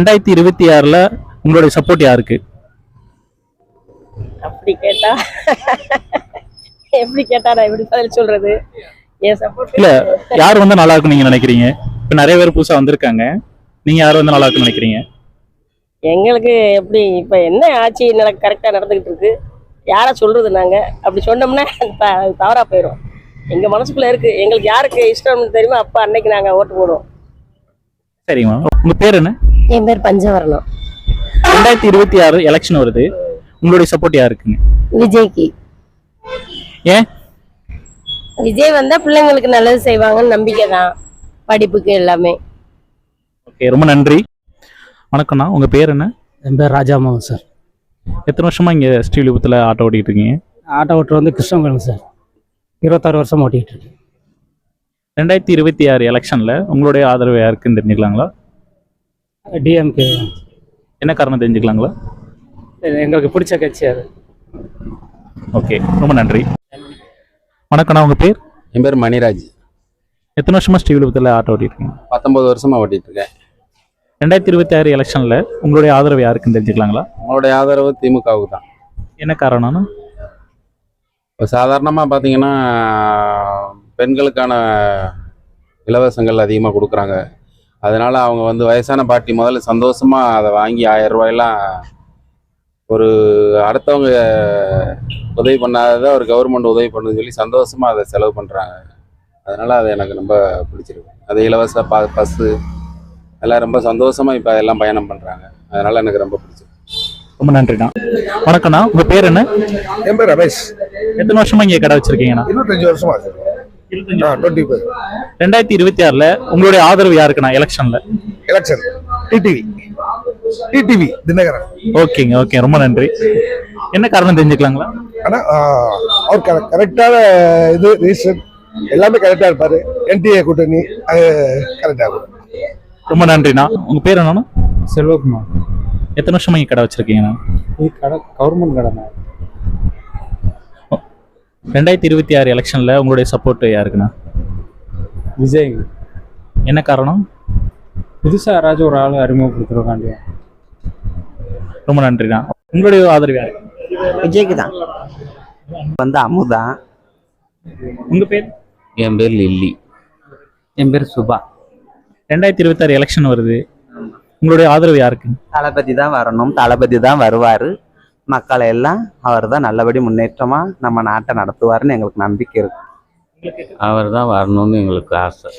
ரெண்டாயிரத்தி இருபத்தி ஆறுல உங்களுடைய சப்போர்ட் யாருக்கு? அப்படி கேட்டா எப்படி கேட்டா நான் எப்படி பதில் சொல்றது? என் சப்போர்ட் இல்ல யார் வந்து நல்லா இருக்கும் நீங்க நினைக்கிறீங்க? இப்ப நிறைய பேர் புதுசா வந்திருக்காங்க. நீங்க யார் வந்து நல்லா இருக்கும்னு நினைக்கிறீங்க? எங்களுக்கு எப்படி இப்ப என்ன ஆட்சி நட கரெக்டா நடந்துகிட்டு இருக்கு? யாரை சொல்றது நாங்க? அப்படி சொன்னோம்னா தவறா போயிடும் எங்க மனசுக்குள்ள இருக்கு. எங்களுக்கு யாருக்கு இஷ்டம்னு தெரியுமோ அப்ப அன்னைக்கு நாங்க ஓட்டு போடுவோம். சரிம்மா. உங்க பேர் என்ன? என் பேர் பஞ்சவரணம் ரெண்டாயிரத்தி இருபத்தி ஆறு எலெக்ஷன் வருது. உங்களுடைய சப்போர்ட் யாருக்குங்க? விஜய்க்கு. ஏன்? விஜய் வந்தா பிள்ளைங்களுக்கு நல்லது செய்வாங்கன்னு நம்பிக்கை தான். படிப்புக்கு எல்லாமே. ஓகே ரொம்ப நன்றி. வணக்கம்ண்ணா உங்க பேர் என்ன? என் பேர் ராஜாமோகன் சார். எத்தனை வருஷமா இங்க ஸ்ரீவில்லிபுத்தூர்ல ஆட்டோ ஓட்டிட்டு இருக்கீங்க? ஆட்டோ ஓட்டுற வந்து கிருஷ்ணகுளம் சார். இருபத்தாறு வருஷம் ஓட்டிகிட்டு இருக்கேன் ரெண்டாயிரத்தி இருபத்தி ஆறு எலெக்ஷன்ல உங்களுடைய ஆதரவு யாருக்குன்னு தெரிஞ்சுக்கலாங்களா? டிஎம்கே என்ன காரணம் தெரிஞ்சுக்கலாங்களா? எங்களுக்கு பிடிச்ச கட்சி அது. ஓகே ரொம்ப நன்றி. வணக்கம்ண்ணா உங்க பேர்? என் பேர் மணிராஜ். எத்தனை வருஷமா ஸ்ரீவில்லிபுத்தூர்ல ஆட்டோ ஓட்டிட்டு இருக்கீங்க பத்தொன்பது வருஷமா ஓட்டிட்டு இருக்கேன் ரெண்டாயிரத்தி இருபத்தி ஆறு எலெக்ஷன்ல உங்களுடைய ஆதரவு யாருக்குன்னு தெரிஞ்சுக்கலாங்களா? உங்களுடைய ஆதரவு திமுகவுக்கு தான். என்ன காரணம்னா இப்போ சாதாரணமாக பார்த்தீங்கன்னா பெண்களுக்கான இலவசங்கள் அதிகமாக கொடுக்குறாங்க. அதனால அவங்க வந்து வயசான பாட்டி முதல்ல சந்தோஷமாக அதை வாங்கி ஆயிரம் ரூபாயெல்லாம் ஒரு அடுத்தவங்க உதவி பண்ணாததை ஒரு கவர்மெண்ட் உதவி பண்ணுன்னு சொல்லி சந்தோஷமாக அதை செலவு பண்ணுறாங்க அதனால அது எனக்கு ரொம்ப பிடிச்சிருக்கு. அது இலவச ப பஸ்ஸு எல்லாம் ரொம்ப சந்தோஷமாக இப்போ எல்லாம் பயணம் பண்ணுறாங்க அதனால எனக்கு ரொம்ப பிடிச்சிருக்கு. ரொம்ப நன்றிண்ணா. வணக்கம்ண்ணா. உங்க பேர் என்ன? என் பேர் ரமேஷ். எத்தனை வருஷமா இங்க கடை வச்சிருக்கீங்கண்ணா? இருபத்தஞ்சு வருஷமா ரெண்டாயிரத்தி இருபத்தி ஆறுல உங்களுடைய ஆதரவு யாருக்குண்ணா எலெக்ஷன்ல எலெக்ஷன் டிடிவி டிடிவி தினகரன். ஓகேங்க ஓகே ரொம்ப நன்றி. என்ன காரணம் தெரிஞ்சுக்கலாங்களா? ஆனால் அவர் கரெ கரெக்டான இது ரீசன் எல்லாமே கரெக்டாக இருப்பார். என்டிஏ கூட்டணி அது கரெக்டாக இருக்கும். ரொம்ப நன்றிண்ணா. உங்க பேர் என்னண்ணா? செல்வகுமார். எத்தனை வருஷமா இங்க கடை வச்சிருக்கீங்கண்ணா? இது கடை கவர்மெண்ட் கடை ரெண்டாயிரத்தி இருபத்தி ஆறு எலெக்ஷன்ல உங்களுடைய சப்போர்ட் யாருக்குண்ணா? விஜய். என்ன காரணம்? புதுசாக யாராச்சும் ஒரு ஆள் அறிமுகப்படுத்துறக்காண்டி ரொம்ப நன்றிண்ணா. உங்களுடைய ஆதரவு யாரு? விஜய்க்கு தான் வந்து அமுதா. உங்க பேர்? என் பேர் லில்லி. என் பேர் சுபா. ரெண்டாயிரத்தி இருபத்தி ஆறு எலெக்ஷன் வருது. உங்களுடைய ஆதரவு யாருக்கு? தளபதி தான் வரணும். தளபதி தான் வருவார். மக்களை எல்லாம் அவர் தான் நல்லபடி முன்னேற்றமாக நம்ம நாட்டை நடத்துவாருன்னு எங்களுக்கு நம்பிக்கை இருக்கு. அவர் தான் வரணும்னு எங்களுக்கு ஆசை.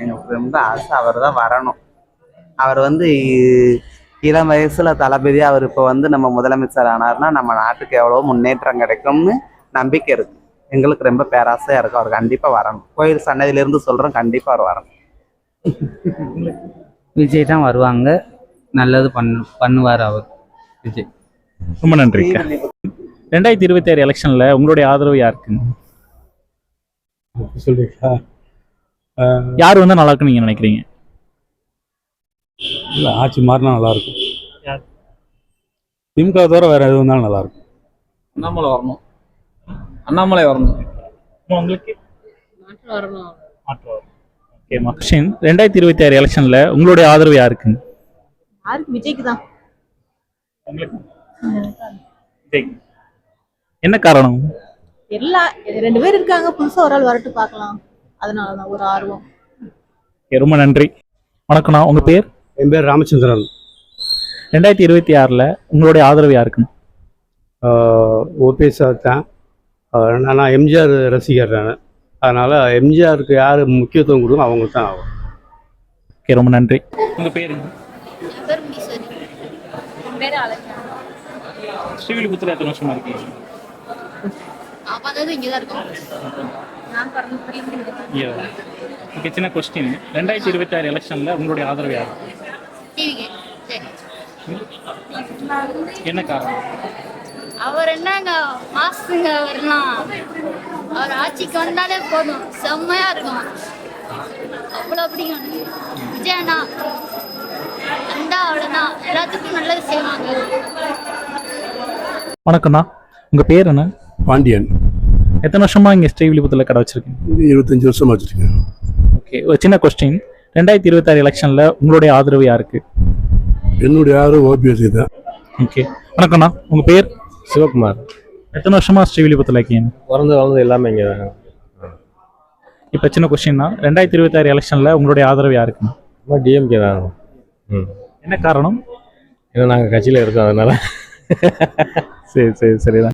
எங்களுக்கு ரொம்ப ஆசை அவர் தான் வரணும். அவர் வந்து இளம் வயசுல தளபதி அவர் இப்போ வந்து நம்ம முதலமைச்சர் ஆனார்னா நம்ம நாட்டுக்கு எவ்வளோ முன்னேற்றம் கிடைக்கும்னு நம்பிக்கை இருக்கு. எங்களுக்கு ரொம்ப பேராசையா இருக்கு. அவர் கண்டிப்பா வரணும். கோயில் சன்னதியிலிருந்து சொல்றோம் கண்டிப்பா அவர் வரணும். விஜய் தான் வருவாங்க. நல்லது பண்ணு பண்ணுவார் அவர். விஜய். ரொம்ப நன்றி ரெண்டாயிரத்தி இருபத்தி ஆறு எலெக்ஷன்ல உங்களுடைய ஆதரவு யாருக்கு? சொல்றீங்களா? யார் வந்து நல்லா இருக்குன்னு நீங்க நினைக்கிறீங்க? இல்லை ஆட்சி மாறினா நல்லா இருக்கும்? திமுக தவிர வேற எது வந்தாலும் நல்லா இருக்கும் அண்ணாமலை வரணும். அண்ணாமலை வரணும். உங்களுக்கு? ரெண்டாயிரத்தி இருபத்தி ஆறு எலெக்ஷன்ல உங்களுடைய ஆதரவு யாருக்கு? யாருக்கு? விஜய்க்கு தான். என்ன காரணம்? எல்லா ரெண்டு பேர் இருக்காங்க. புதுசா ஒரு ஆள் வரட்டு பார்க்கலாம். அதனாலதான் ஒரு ஆர்வம். ரொம்ப நன்றி. வணக்கம்ண்ணா உங்க பேர்? என் பேர் ராமச்சந்திரன். ரெண்டாயிரத்தி இருபத்தி ஆறுல உங்களுடைய ஆதரவு யாருக்கு ஓபிஎஸ் தான். நான் எம்ஜிஆர் ரசிகர் நான். அதனால் எம்ஜிஆருக்கு யார் முக்கியத்துவம் கொடுக்கும் அவங்களுக்கு தான் ஆகும். ஓகே ரொம்ப நன்றி. உங்க பேர் ஸ்ரீவில்லிபுத்தூர் எத்தனை வருஷமா இருக்கீங்க? ஓகே சின்ன கொஸ்டின் ரெண்டாயிரத்தி இருபத்தி ஆறு எலெக்ஷன்ல உங்களுடைய ஆதரவு யாரு? என்ன காரணம்? அவர் என்னங்க மாசுங்க அவர்லாம். அவர் ஆட்சிக்கு வந்தாலே போதும். செம்மையா இருக்கும். அவ்வளோ பிடிக்கும் விஜய் அண்ணா வந்தா அவ்வளோதான் எல்லாத்துக்கும் நல்லது செய்வாங்க. வணக்கம்ண்ணா. உங்க பேர் என்ன? பாண்டியன். எத்தனை வருஷமா இங்க ஸ்ரீவில்லிபுத்தூர்ல கடை வச்சிருக்கீங்க? இருபத்தஞ்சி வருஷமா வச்சுருக்கேன். ஓகே ஒரு சின்ன கொஸ்டின் ரெண்டாயிரத்தி இருபத்தி ஆறு எலெக்ஷன்ல உங்களுடைய ஆதரவு யாருக்கு? என்னுடைய யாரு ஓபிஎஸ்சி தான். ஓகே வணக்கம்ண்ணா. உங்க பேர்? சிவகுமார். எத்தனை வருஷமா ஸ்ரீவில்லிபுத்தூர்ல இருக்கீங்க? பிறந்து வளர்ந்து எல்லாமே இங்கே தான். இப்போ சின்ன கொஸ்டின்னா ரெண்டாயிரத்தி இருபத்தாறு எலெக்ஷன்ல உங்களுடைய ஆதரவு யாருக்குண்ணா? டிஎம்கே தான். ம். என்ன காரணம்? ஏன்னா நாங்கள் கட்சியில் இருக்கோம் அதனால. சரி சரி சரிதான்